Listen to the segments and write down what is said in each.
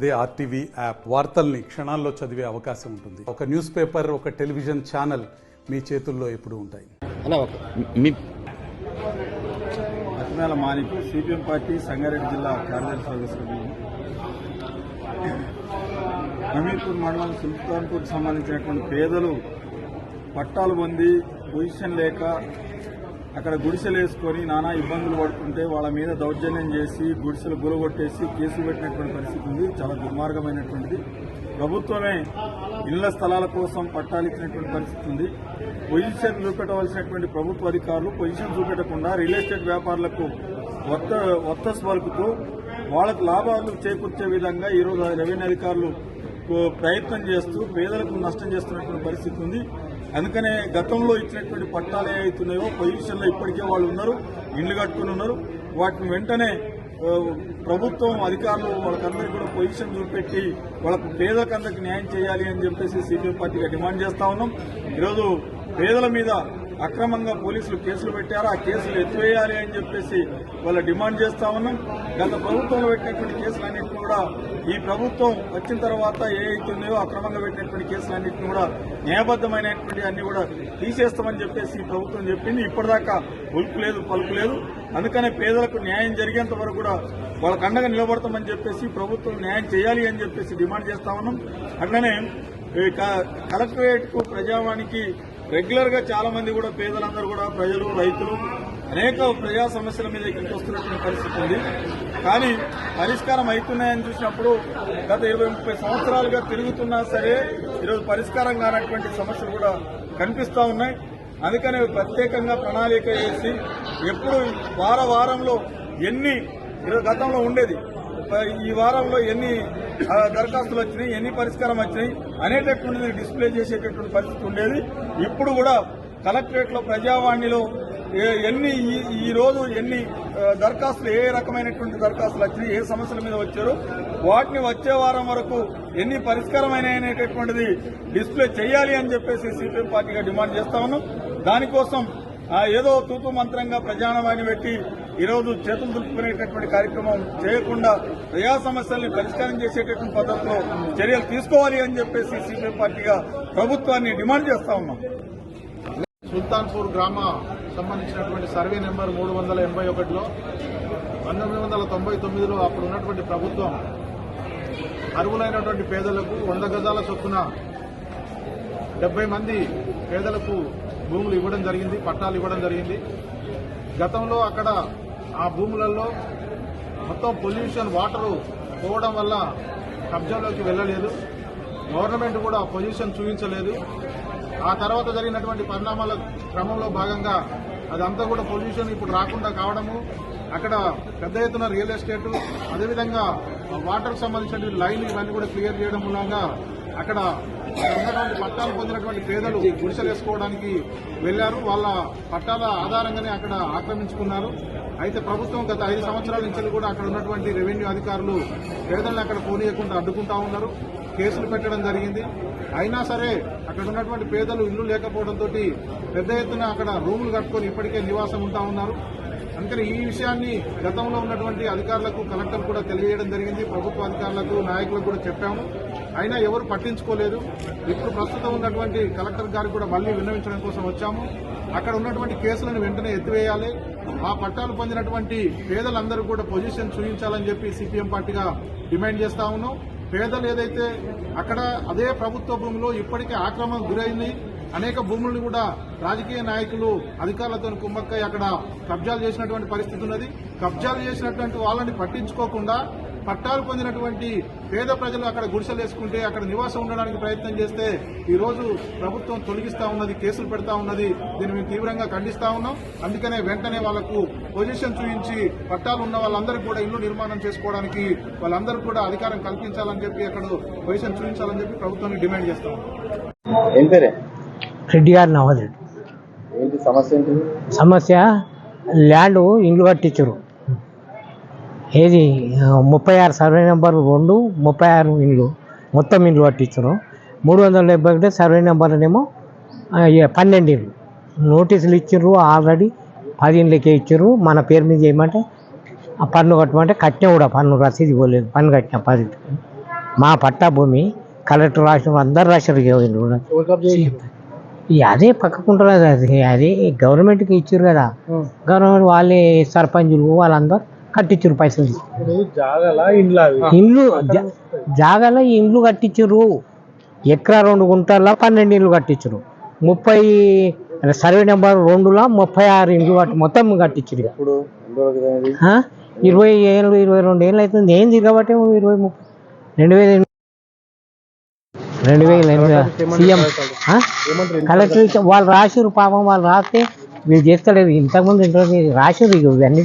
అదే RTV app వార్తల్ని క్షణాల్లో చదివే అవకాశం ఉంటుంది. ఒక న్యూస్ పేపర్ ఒక టెలివిజన్ ఛానల్ మీ చేతుల్లో ఎప్పుడూ ఉంటాయి. అన్న ఒక మీ అతిమేల మాణిక్ సిపిఎం పార్టీ సంగారెడ్డి జిల్లా కార్యదర్శి సదస్సులు హమీర్పూర్ మండలం సుల్తాన్పూర్ సంబంధించినటువంటి పేదలు పట్టాలు పొంది పొజిషన్ లేక అక్కడ గుడిసెలు వేసుకొని నానా ఇబ్బందులు పడుతుంటే వాళ్ళ మీద దౌర్జన్యం చేసి గుడిసెలు గురగొట్టేసి కేసులు పెట్టినటువంటి పరిస్థితి ఉంది. చాలా దుర్మార్గమైనటువంటిది. ప్రభుత్వమే ఇళ్ళ స్థలాల కోసం పట్టాలు ఇచ్చినటువంటి పరిస్థితి ఉంది. పొజిషన్ చూపెట్టవలసినటువంటి ప్రభుత్వ అధికారులు పొజిషన్ చూపెట్టకుండా రియల్ ఎస్టేట్ వ్యాపారులకు వత్త వత్త పలుకుతూ వాళ్ళకు లాభాలు చేకూర్చే విధంగా ఈరోజు రెవెన్యూ అధికారులు ప్రయత్నం చేస్తూ పేదలకు నష్టం చేస్తున్నటువంటి పరిస్థితి ఉంది. అందుకనే గతంలో ఇచ్చినటువంటి పట్టాలు ఏవైతున్నాయో పొజిషన్లో ఇప్పటికే వాళ్ళు ఉన్నారు ఇండ్లు కట్టుకుని ఉన్నారు. వాటిని వెంటనే ప్రభుత్వం అధికారులు వాళ్ళకందరికీ కూడా పొజిషన్ చూపెట్టి వాళ్ళకు పేదలకందరికి న్యాయం చేయాలి అని చెప్పేసి సిపిఎం పార్టీగా డిమాండ్ చేస్తా ఉన్నాం. ఈరోజు పేదల మీద అక్రమంగా పోలీసులు కేసులు పెట్టారు? ఆ కేసులు ఎత్తివేయాలి అని చెప్పేసి వాళ్ళ డిమాండ్ చేస్తా ఉన్నాం. గత ప్రభుత్వంలో పెట్టినటువంటి కేసులన్నింటినీ కూడా ఈ ప్రభుత్వం వచ్చిన తర్వాత ఏ అయితే అక్రమంగా పెట్టినటువంటి కేసులన్నింటినీ కూడా న్యాయబద్దమైనటువంటి అన్ని కూడా తీసేస్తామని చెప్పేసి ఈ ప్రభుత్వం చెప్పింది. ఇప్పటిదాకా ఉలుపు లేదు పలుకు లేదు. అందుకనే పేదలకు న్యాయం జరిగేంత వరకు కూడా వాళ్ళకు అండగా నిలబడతామని చెప్పేసి ప్రభుత్వం న్యాయం చేయాలి అని చెప్పేసి డిమాండ్ చేస్తా ఉన్నాం. అట్లనే క- కలెక్టరేట్కు ప్రజావానికి రెగ్యులర్గా చాలా మంది కూడా పేదలందరూ కూడా ప్రజలు రైతులు అనేక ప్రజా సమస్యల మీద ఇక్కడికి వస్తున్నటువంటి పరిస్థితి ఉంది. కానీ పరిష్కారం అవుతున్నాయని చూసినప్పుడు గత ఇరవై ముప్పై సంవత్సరాలుగా తిరుగుతున్నా సరే ఈరోజు పరిష్కారం కానటువంటి సమస్యలు కూడా కనిపిస్తూ ఉన్నాయి. అందుకనే ప్రత్యేకంగా ప్రణాళిక వేసి ఎప్పుడు వార వారంలో ఎన్ని గతంలో ఉండేది ఈ వారంలో ఎన్ని దరఖాస్తులు వచ్చినాయి ఎన్ని పరిష్కారం వచ్చినాయి అనేటటువంటిది డిస్ప్లే చేసేటటువంటి పరిస్థితి ఉండేది. ఇప్పుడు కూడా కలెక్టరేట్లో ప్రజావాణిలో ఏ- ఎన్ని ఈ- రోజు ఎన్ని దరఖాస్తులు ఏ రకమైనటువంటి దరఖాస్తులు వచ్చినాయి ఏ సమస్యల మీద వచ్చారు వాటిని వచ్చే వారం వరకు ఎన్ని పరిష్కారమైన అనేటటువంటిది డిస్ప్లే చేయాలి అని చెప్పేసి సిపిఎం పార్టీగా డిమాండ్ చేస్తా ఉన్నాం. దానికోసం ఏదో తూతు మంత్రంగా ప్రజానవాణి పెట్టి ఈరోజు చేతులు దులుపుకునేటటువంటి కార్యక్రమం చేయకుండా ప్రజా సమస్యల్ని పరిష్కారం చేసేటటువంటి పద్ధతిలో చర్యలు తీసుకోవాలి అని చెప్పేసి సిపిఎం పార్టీగా ప్రభుత్వాన్ని డిమాండ్ చేస్తా ఉన్నాం. సుల్తాన్పూర్ గ్రామ సంబంధించినటువంటి సర్వే నెంబర్ మూడు వందల ఎనభై ఒకటిలో పంతొమ్మిది వందల తొంభై తొమ్మిదిలో అప్పుడు ఉన్నటువంటి ప్రభుత్వం అర్హులైనటువంటి పేదలకు వంద గజాల చొప్పున డెబ్బై మంది పేదలకు భూములు ఇవ్వడం జరిగింది పట్టాలు ఇవ్వడం జరిగింది. గతంలో అక్కడ ఆ భూములలో మొత్తం పొల్యూషన్ వాటరు పోవడం వల్ల కబ్జాలోకి వెళ్ళలేదు. గవర్నమెంట్ కూడా పొజిషన్ చూపించలేదు. ఆ తర్వాత జరిగినటువంటి పరిణామాల క్రమంలో భాగంగా అదంతా కూడా పొల్యూషన్ ఇప్పుడు రాకుండా కావడము అక్కడ పెద్ద ఎత్తున రియల్ ఎస్టేట్ అదేవిధంగా వాటర్ సంబంధించిన లైన్ ఇవన్నీ కూడా క్లియర్ చేయడం మూలంగా అక్కడ ఉన్నటువంటి పట్టాలు పొందినటువంటి పేదలు గుడిసెలు వేసుకోవడానికి వెళ్ళారు వాళ్ళ పట్టాల ఆధారంగానే అక్కడ ఆక్రమించుకున్నారు. అయితే ప్రభుత్వం గత ఐదు సంవత్సరాల నుంచి కూడా అక్కడ ఉన్నటువంటి రెవెన్యూ అధికారులు పేదలను అక్కడ పోనీయకుండా అడ్డుకుంటా ఉన్నారు. కేసులు పెట్టడం జరిగింది. అయినా సరే అక్కడ ఉన్నటువంటి పేదలు ఇల్లు లేకపోవడంతో పెద్ద ఎత్తున అక్కడ రూములు కట్టుకొని ఇప్పటికే నివాసం ఉంటా ఉన్నారు. అందుకని ఈ విషయాన్ని గతంలో ఉన్నటువంటి అధికారులకు కలెక్టర్ కూడా తెలియజేయడం జరిగింది. ప్రభుత్వ అధికారులకు నాయకులకు కూడా చెప్పాము. అయినా ఎవరు పట్టించుకోలేదు. ఇప్పుడు ప్రస్తుతం ఉన్నటువంటి కలెక్టర్ గారికి కూడా మళ్ళీ విన్నవించడం కోసం వచ్చాము. అక్కడ ఉన్నటువంటి కేసులను వెంటనే ఎత్తివేయాలి. ఆ పట్టాలు పొందినటువంటి పేదలందరూ కూడా పొజిషన్ చూపించాలని చెప్పి సిపిఎం పార్టీగా డిమాండ్ చేస్తా ఉన్నాం. పేదలు ఏదైతే అక్కడ అదే ప్రభుత్వ భూమిలో ఇప్పటికే ఆక్రమణ గురైంది అనేక భూములను కూడా రాజకీయ నాయకులు అధికారులతో కుమ్మక్కై అక్కడ కబ్జాలు చేసినటువంటి పరిస్థితి ఉన్నది. కబ్జాలు చేసినటువంటి వాళ్ళని పట్టించుకోకుండా పట్టాలు పొందినటువంటి పేద ప్రజలు అక్కడ గుడిసెలు వేసుకుంటే అక్కడ నివాసం ఉండడానికి ప్రయత్నం చేస్తే ఈ రోజు ప్రభుత్వం తొలగిస్తా ఉన్నది కేసులు పెడతా ఉన్నది. దీన్ని మేము తీవ్రంగా ఖండిస్తా ఉన్నాం. అందుకనే వెంటనే వాళ్ళకు పొజిషన్ చూపించి పట్టాలు ఉన్న వాళ్ళందరికీ కూడా ఇల్లు నిర్మాణం చేసుకోవడానికి వాళ్ళందరూ కూడా అధికారం కల్పించాలని చెప్పి అక్కడ పొజిషన్ చూపించాలని చెప్పి ప్రభుత్వాన్ని డిమాండ్ చేస్తా ఉన్నాం. రెడ్డి గారు ఏంటి సమస్య సమస్య ల్యాండ్ ఇండ్లు కట్టించరు. ఏది ముప్పై ఆరు సర్వే నెంబర్ రెండు ముప్పై ఆరు ఇండ్లు మొత్తం ఇండ్లు కట్టించరు. మూడు వందల డెబ్బై ఒకటి సర్వే నెంబర్నేమో పన్నెండు ఇండ్లు. నోటీసులు ఇచ్చారు ఆల్రెడీ పది ఇండ్లకే ఇచ్చారు మన పేరు మీద చేయమంటే ఆ పన్ను కట్టమంటే కట్టినా కూడా పన్ను రసీదు ఇవ్వలేదు. పన్ను కట్టిన పది మా పట్టా భూమి కలెక్టర్ రాసిన అందరు రాశారు అదే పక్కకుంటారు కదా అది అది గవర్నమెంట్కి ఇచ్చారు కదా. గవర్నమెంట్ వాళ్ళే సర్పంచులు వాళ్ళందరూ కట్టించారు పైసలు. ఇండ్లు జాగాలో ఇండ్లు కట్టించారు ఎకరా రెండు గుంటల్లో పన్నెండు ఇండ్లు కట్టించారు ముప్పై సర్వే నెంబర్ రెండులో ముప్పై ఆరు ఇండ్లు మొత్తం కట్టించారు? ఇరవై ఏళ్ళు ఇరవై రెండు ఏళ్ళు అవుతుంది. ఏం తిరగబట్టే ఇరవై ముప్పై రెండు వేల రెండు వేల ఎనిమిది సీఎం? కలెక్టర్ వాళ్ళు రాసిరు పాపం వాళ్ళు రాస్తే వీళ్ళు చేస్తలేదు ఇంతకుముందు ఇంట్లో రాసిరు ఇక ఇవన్నీ?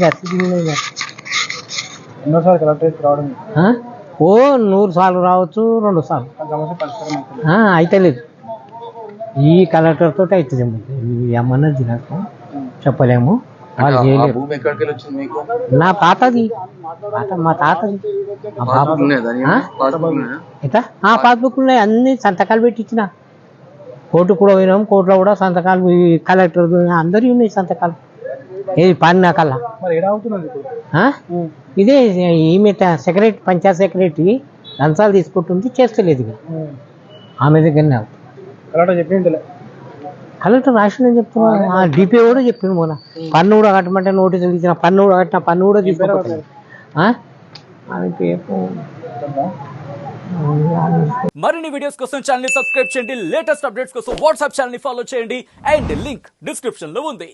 ఓ నూరు సార్లు రావచ్చు రెండు సార్లు. ఆ, అయితలేదు. ఈ కలెక్టర్ తోటి అవుతుంది ఏమన్నది నాకు చెప్పలేము. వాళ్ళు చేయలేరు భూమి ఎక్కడికి వెళ్ళి వచ్చింది మీకు నా తాత మా తాతది. మా బాబు. ఆ? ఎంత? ఆ పాస్బుక్ ఉన్నాయి అన్ని సంతకాలు పెట్టి ఇచ్చిన కోర్టు కూడా పోయినాం కోర్టులో కూడా సంతకాలు కలెక్టర్ అందరి ఉన్నాయి సంతకాలు. ఏది పని కల్లా? మరి ఏడా అవుతున్నది ఇప్పుడు? ఆ? ఇదే ఈమె సెక్రటరీ పంచాయత్ సెక్రటరీ లంచాలు తీసుకుంటుంది చేస్తలేదు ఇక. ఆమె దగ్గరనే అవుతుంది. కలెక్టర్ చెప్పింది రాసిందని చెప్తున్నా. డిపి కూడా చెప్పిండు మొన్న పన్ను కూడా కట్టమంటే నోటీసులు ఇచ్చిన పన్ను కూడా కట్టిన పన్ను కూడా మరిన్ని వీడియోస్ కోసం ఛానల్ని సబ్స్క్రైబ్ చేయండి. లేటెస్ట్ అప్డేట్స్ కోసం వాట్సాప్ ఛానల్ని ఫాలో చేయండి. అండ్ లింక్ డిస్క్రిప్షన్లో ఉంది.